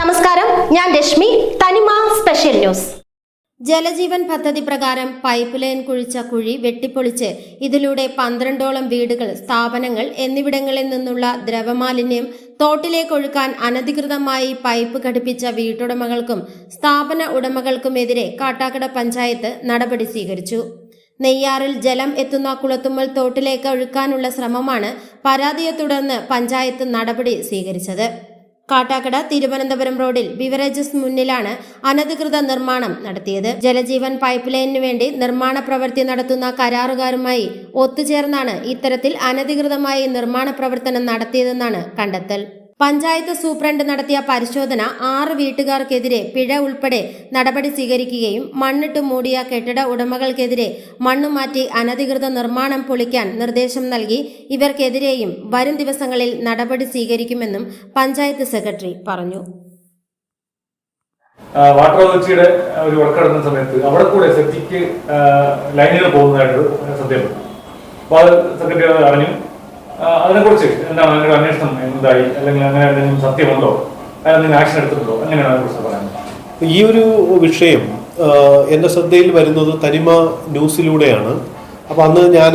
നമസ്കാരം ഞാൻ രശ്മി തനിമ സ്പെഷ്യൽ ന്യൂസ്. ജലജീവൻ പദ്ധതി പ്രകാരം പൈപ്പ് ലൈൻ കുഴിച്ച കുഴി വെട്ടിപ്പൊളിച്ച് ഇതിലൂടെ പന്ത്രണ്ടോളം വീടുകൾ സ്ഥാപനങ്ങൾ എന്നിവിടങ്ങളിൽ നിന്നുള്ള ദ്രവമാലിന്യം തോട്ടിലേക്ക് ഒഴുക്കാൻ അനധികൃതമായി പൈപ്പ് ഘടിപ്പിച്ച വീട്ടുടമകൾക്കും സ്ഥാപന ഉടമകൾക്കുമെതിരെ കാട്ടാക്കട പഞ്ചായത്ത് നടപടി സ്വീകരിച്ചു. നെയ്യാറിൽ ജലം എത്തുന്ന കുളത്തുമ്മൽ തോട്ടിലേക്ക് ഒഴുക്കാനുള്ള ശ്രമമാണ് പരാതിയെ തുടർന്ന് പഞ്ചായത്ത് നടപടി സ്വീകരിച്ചത്. കാട്ടാക്കട തിരുവനന്തപുരം റോഡിൽ ബിവറേജസ് മുന്നിലാണ് അനധികൃത നിർമ്മാണം നടത്തിയത്. ജലജീവൻ പൈപ്പ് ലൈനിനു വേണ്ടി നിർമ്മാണ പ്രവൃത്തി നടത്തുന്ന കരാറുകാരുമായി ഒത്തുചേർന്നാണ് ഇത്തരത്തിൽ അനധികൃതമായി നിർമ്മാണ പ്രവർത്തനം നടത്തിയതെന്നാണ് കണ്ടെത്തൽ. പഞ്ചായത്ത് സൂപ്രണ്ട് നടത്തിയ പരിശോധന ആറ് വീട്ടുകാർക്കെതിരെ പിഴ ഉൾപ്പെടെ നടപടി സ്വീകരിക്കുകയും മണ്ണിട്ട് മൂടിയ കെട്ടിട ഉടമകൾക്കെതിരെ മണ്ണു മാറ്റി അനധികൃത നിർമ്മാണം പൊളിക്കാൻ നിർദ്ദേശം നൽകി. ഇവർക്കെതിരെയും വരും ദിവസങ്ങളിൽ നടപടി സ്വീകരിക്കുമെന്നും പഞ്ചായത്ത് സെക്രട്ടറി പറഞ്ഞു. വാട്ടർ അതോറിറ്റിയുടെ ഒരു വർക്ക് നടത്തുന്ന സമയത്ത് അവിടെ കൂടെ സെപ്റ്റിക്ക് ലൈനുകൾ പോകുന്നതായിട്ട് ശ്രദ്ധയപ്പെട്ടു അപ്പോൾ അത് സെക്രട്ടറി അറിഞ്ഞു. അതിനെക്കുറിച്ച് എന്താണ് നിങ്ങളുടെ അന്വേഷണം എന്തായി അല്ലെങ്കിൽ അങ്ങനെ എന്തെങ്കിലും സത്യമുണ്ടോ? നിങ്ങൾ ആക്ഷൻ എടുത്തിട്ടുണ്ടോ? അങ്ങനെയാണ് അതിനെക്കുറിച്ച് പറയുന്നത്? ഈ ഒരു വിഷയം എന്റെ ശ്രദ്ധയിൽ വരുന്നത് തനിമ ന്യൂസിലൂടെയാണ്. അപ്പോൾ അന്ന് ഞാൻ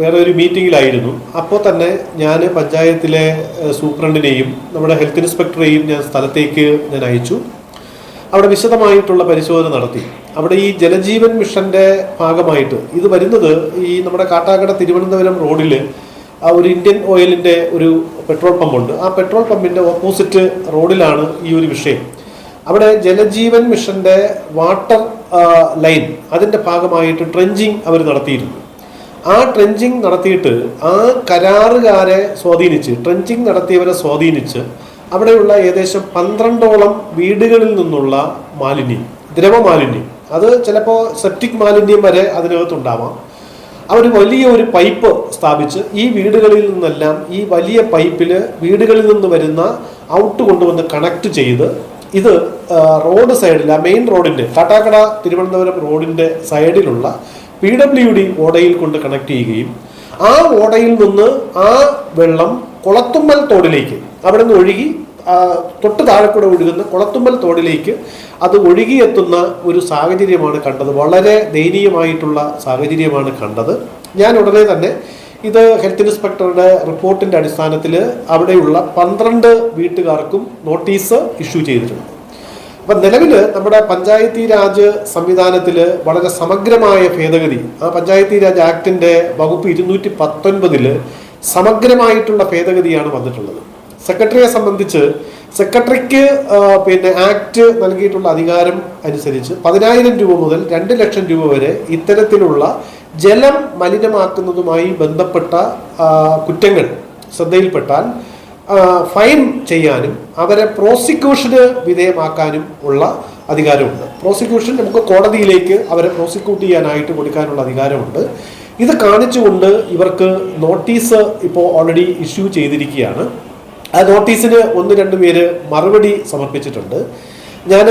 വേറെ ഒരു മീറ്റിങ്ങിലായിരുന്നു. അപ്പോൾ തന്നെ ഞാൻ പഞ്ചായത്തിലെ സൂപ്രണ്ടിനെയും നമ്മുടെ ഹെൽത്ത് ഇൻസ്പെക്ടറെയും ഞാൻ സ്ഥലത്തേക്ക് ഞാൻ അയച്ചു. അവിടെ വിശദമായിട്ടുള്ള പരിശോധന നടത്തി. അവിടെ ഈ ജലജീവൻ മിഷന്റെ ഭാഗമായിട്ട് ഇത് വരുന്നത് ഈ നമ്മുടെ കാട്ടാക്കട തിരുവനന്തപുരം റോഡിൽ ഒരു ഇന്ത്യൻ ഓയിലിന്റെ ഒരു പെട്രോൾ പമ്പുണ്ട്. ആ പെട്രോൾ പമ്പിന്റെ ഓപ്പോസിറ്റ് റോഡിലാണ് ഈ ഒരു വിഷയം. അവിടെ ജലജീവൻ മിഷന്റെ വാട്ടർ ലൈൻ അതിന്റെ ഭാഗമായിട്ട് ട്രെഞ്ചിങ് അവർ നടത്തിയിരുന്നു. ആ ട്രെഞ്ചിങ് നടത്തിയിട്ട് ആ കരാറുകാരെ സ്വാധീനിച്ച് ട്രെഞ്ചിങ് നടത്തിയവരെ സ്വാധീനിച്ച് അവിടെയുള്ള ഏകദേശം പന്ത്രണ്ടോളം വീടുകളിൽ നിന്നുള്ള മാലിന്യം ദ്രവമാലിന്യം. അത് ചിലപ്പോൾ സെപ്റ്റിക് മാലിന്യം വരെ അതിനകത്തുണ്ടാവാം. അവർ വലിയ ഒരു പൈപ്പ് സ്ഥാപിച്ച് ഈ വീടുകളിൽ നിന്നെല്ലാം ഈ വലിയ പൈപ്പിൽ വീടുകളിൽ നിന്ന് വരുന്ന ഔട്ട് കൊണ്ടുവന്ന് കണക്ട് ചെയ്ത് ഇത് റോഡ് സൈഡിൽ ആ മെയിൻ റോഡിന്റെ കാട്ടാക്കട തിരുവനന്തപുരം റോഡിന്റെ സൈഡിലുള്ള പി ഡബ്ല്യു ഡി ഓടയിൽ കൊണ്ട് കണക്ട് ചെയ്യുകയും ആ ഓടയിൽ നിന്ന് ആ വെള്ളം കുളത്തുമ്മൽ തോടിലേക്ക് അവിടെ നിന്ന് ഒഴുകി തൊട്ട് താഴെ കൂടെ ഒഴുകുന്ന കുളത്തുമ്പൽ തോടിലേക്ക് അത് ഒഴുകിയെത്തുന്ന ഒരു സാഹചര്യമാണ് കണ്ടത്. വളരെ ദയനീയമായിട്ടുള്ള സാഹചര്യമാണ് കണ്ടത്. ഞാൻ ഉടനെ തന്നെ ഇത് ഹെൽത്ത് ഇൻസ്പെക്ടറുടെ റിപ്പോർട്ടിന്റെ അടിസ്ഥാനത്തിൽ അവിടെയുള്ള പന്ത്രണ്ട് വീട്ടുകാർക്കും നോട്ടീസ് ഇഷ്യൂ ചെയ്തിട്ടുണ്ട്. അപ്പം നിലവിൽ നമ്മുടെ പഞ്ചായത്തി രാജ് സംവിധാനത്തിൽ വളരെ സമഗ്രമായ ഭേദഗതി ആ പഞ്ചായത്തി രാജ് ആക്ടിന്റെ വകുപ്പ് ഇരുന്നൂറ്റി പത്തൊൻപതിൽ സമഗ്രമായിട്ടുള്ള ഭേദഗതിയാണ് വന്നിട്ടുള്ളത്. സെക്രട്ടറിയെ സംബന്ധിച്ച് സെക്രട്ടറിക്ക് പിന്നെ ആക്ട് നൽകിയിട്ടുള്ള അധികാരം അനുസരിച്ച് പതിനായിരം രൂപ മുതൽ രണ്ട് ലക്ഷം രൂപ വരെ ഇത്തരത്തിലുള്ള ജലം മലിനമാക്കുന്നതുമായി ബന്ധപ്പെട്ട കുറ്റങ്ങൾ ശ്രദ്ധയിൽപ്പെട്ടാൽ ഫൈൻ ചെയ്യാനും അവരെ പ്രോസിക്യൂഷന് വിധേയമാക്കാനും ഉള്ള അധികാരമുണ്ട്. പ്രോസിക്യൂഷൻ നമുക്ക് കോടതിയിലേക്ക് അവരെ പ്രോസിക്യൂട്ട് ചെയ്യാനായിട്ട് കൊടുക്കാനുള്ള അധികാരമുണ്ട്. ഇത് കാണിച്ചുകൊണ്ട് ഇവർക്ക് നോട്ടീസ് ഇപ്പോൾ ഓൾറെഡി ഇഷ്യൂ ചെയ്തിരിക്കുകയാണ്. ആ നോട്ടീസിന് ഒന്ന് രണ്ട് പേര് മറുപടി സമർപ്പിച്ചിട്ടുണ്ട്. ഞാൻ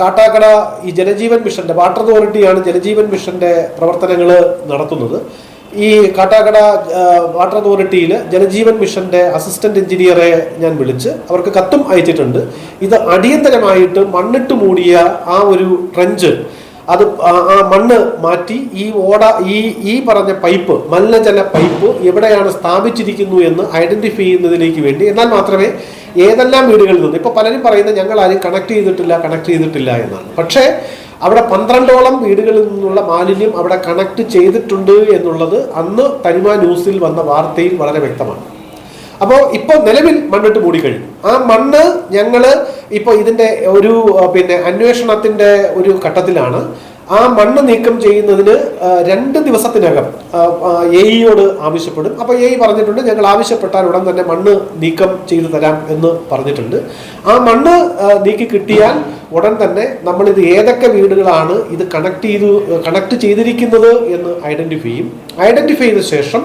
കാട്ടാക്കട ഈ ജനജീവൻ മിഷന്റെ വാട്ടർ അതോറിറ്റിയാണ് ജനജീവൻ മിഷന്റെ പ്രവർത്തനങ്ങൾ നടത്തുന്നത്. ഈ കാട്ടാക്കട വാട്ടർ അതോറിറ്റിയിൽ ജനജീവൻ മിഷന്റെ അസിസ്റ്റന്റ് എഞ്ചിനീയറെ ഞാൻ വിളിച്ച് അവർക്ക് കത്തും അയച്ചിട്ടുണ്ട്. ഇത് അടിയന്തരമായിട്ട് മണ്ണിട്ട് മൂടിയ ആ ഒരു ട്രഞ്ച് അത് ആ- മണ്ണ് മാറ്റി ഈ ഓട ഈ ഈ പറഞ്ഞ പൈപ്പ് മലിനജല പൈപ്പ് എവിടെയാണ് സ്ഥാപിച്ചിരിക്കുന്നു എന്ന് ഐഡന്റിഫൈ ചെയ്യുന്നതിലേക്ക് വേണ്ടി. എന്നാൽ മാത്രമേ ഏതെല്ലാം വീടുകളിൽ നിന്ന് ഇപ്പോൾ പലരും പറയുന്നത് ഞങ്ങൾ ആരും കണക്ട് ചെയ്തിട്ടില്ല കണക്ട് ചെയ്തിട്ടില്ല എന്നാണ്. പക്ഷേ അവിടെ പന്ത്രണ്ടോളം വീടുകളിൽ നിന്നുള്ള മാലിന്യം അവിടെ കണക്ട് ചെയ്തിട്ടുണ്ട് എന്നുള്ളത് അന്ന് തനിമ ന്യൂസിൽ വന്ന വാർത്തയിൽ വളരെ വ്യക്തമാണ്. അപ്പോൾ ഇപ്പോൾ നിലവിൽ മണ്ണിട്ട് മൂടിക്കഴിഞ്ഞു ആ മണ്ണ് ഞങ്ങൾ ഇപ്പോൾ ഇതിന്റെ ഒരു പിന്നെ അന്വേഷണത്തിന്റെ ഒരു ഘട്ടത്തിലാണ്. ആ മണ്ണ് നീക്കം ചെയ്യുന്നതിന് രണ്ട് ദിവസത്തിനകം എ ഇയോട് ആവശ്യപ്പെടും. അപ്പോൾ എ ഇ പറഞ്ഞിട്ടുണ്ട് ഞങ്ങൾ ആവശ്യപ്പെട്ടാൽ ഉടൻ തന്നെ മണ്ണ് നീക്കം ചെയ്തു തരാം എന്ന് പറഞ്ഞിട്ടുണ്ട്. ആ മണ്ണ് നീക്കി കിട്ടിയാൽ ഉടൻ തന്നെ നമ്മളിത് ഏതൊക്കെ വീടുകളാണ് ഇത് കണക്ട് ചെയ്തു കണക്ട് ചെയ്തിരിക്കുന്നത് എന്ന് ഐഡന്റിഫൈ ചെയ്യും. ഐഡന്റിഫൈ ചെയ്ത ശേഷം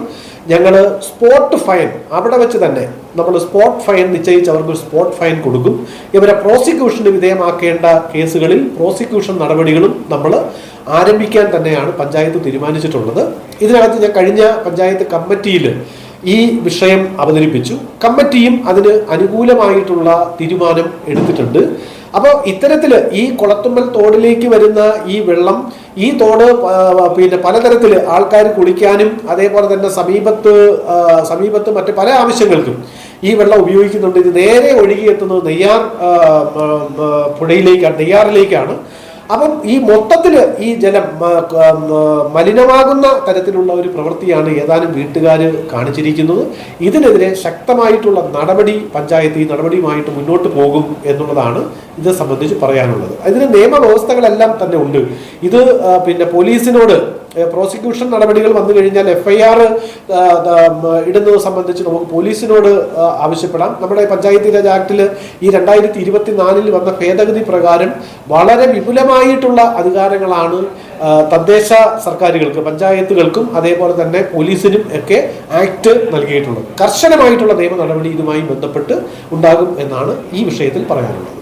ഞങ്ങൾ സ്പോട്ട് ഫൈൻ അവിടെ വെച്ച് തന്നെ നമ്മൾ സ്പോട്ട് ഫൈൻ നിശ്ചയിച്ച് അവർക്ക് സ്പോട്ട് ഫൈൻ കൊടുക്കും. ഇവരെ പ്രോസിക്യൂഷന് വിധേയമാക്കേണ്ട കേസുകളിൽ പ്രോസിക്യൂഷൻ നടപടികളും നമ്മൾ ആരംഭിക്കാൻ തന്നെയാണ് പഞ്ചായത്ത് തീരുമാനിച്ചിട്ടുള്ളത്. ഇതിനകത്ത് ഞാൻ കഴിഞ്ഞ പഞ്ചായത്ത് കമ്മിറ്റിയിൽ ഈ വിഷയം അവതരിപ്പിച്ചു. കമ്മിറ്റിയും അതിന് അനുകൂലമായിട്ടുള്ള തീരുമാനം എടുത്തിട്ടുണ്ട്. അപ്പോൾ ഇത്തരത്തിൽ ഈ കുളത്തുമ്പൽ തോടിലേക്ക് വരുന്ന ഈ വെള്ളം ഈ തോട് പിന്നെ പലതരത്തിൽ ആൾക്കാർ കുളിക്കാനും അതേപോലെ തന്നെ സമീപത്ത് സമീപത്ത് മറ്റ് പല ആവശ്യങ്ങൾക്കും ഈ വെള്ളം ഉപയോഗിക്കുന്നുണ്ട്. ഇത് നേരെ ഒഴുകിയെത്തുന്നത് നെയ്യാർ പുഴയിലേക്കാണ് നെയ്യാറിലേക്കാണ്. അപ്പം ഈ മൊത്തത്തിൽ ഈ ജലം മലിനമാകുന്ന തരത്തിലുള്ള ഒരു പ്രവൃത്തിയാണ് ഏതാനും വീട്ടുകാർ കാണിച്ചിരിക്കുന്നത്. ഇതിനെതിരെ ശക്തമായിട്ടുള്ള നടപടി പഞ്ചായത്ത് ഈ നടപടിയുമായിട്ട് മുന്നോട്ട് പോകും എന്നുള്ളതാണ് ഇത് സംബന്ധിച്ച് പറയാനുള്ളത്. അതിന് നിയമവ്യവസ്ഥകളെല്ലാം തന്നെ ഉണ്ട്. ഇത് പിന്നെ പോലീസിനോട് പ്രോസിക്യൂഷൻ നടപടികൾ വന്നു കഴിഞ്ഞാൽ എഫ് ഐ ആർ ഇടുന്നത് സംബന്ധിച്ച് നമുക്ക് പോലീസിനോട് ആവശ്യപ്പെടാം. നമ്മുടെ പഞ്ചായത്ത് രാജ് ആക്ടിൽ ഈ രണ്ടായിരത്തി ഇരുപത്തിനാലിൽ വന്ന ഭേദഗതി പ്രകാരം വളരെ വിപുലമായിട്ടുള്ള അധികാരങ്ങളാണ് തദ്ദേശ സർക്കാരുകൾക്ക് പഞ്ചായത്തുകൾക്കും അതേപോലെ തന്നെ പോലീസിനും ഒക്കെ ആക്ട് നൽകിയിട്ടുള്ളത്. കർശനമായിട്ടുള്ള നിയമ നടപടി ഇതുമായി ബന്ധപ്പെട്ട് ഉണ്ടാകും എന്നാണ് ഈ വിഷയത്തിൽ പറയാനുള്ളത്.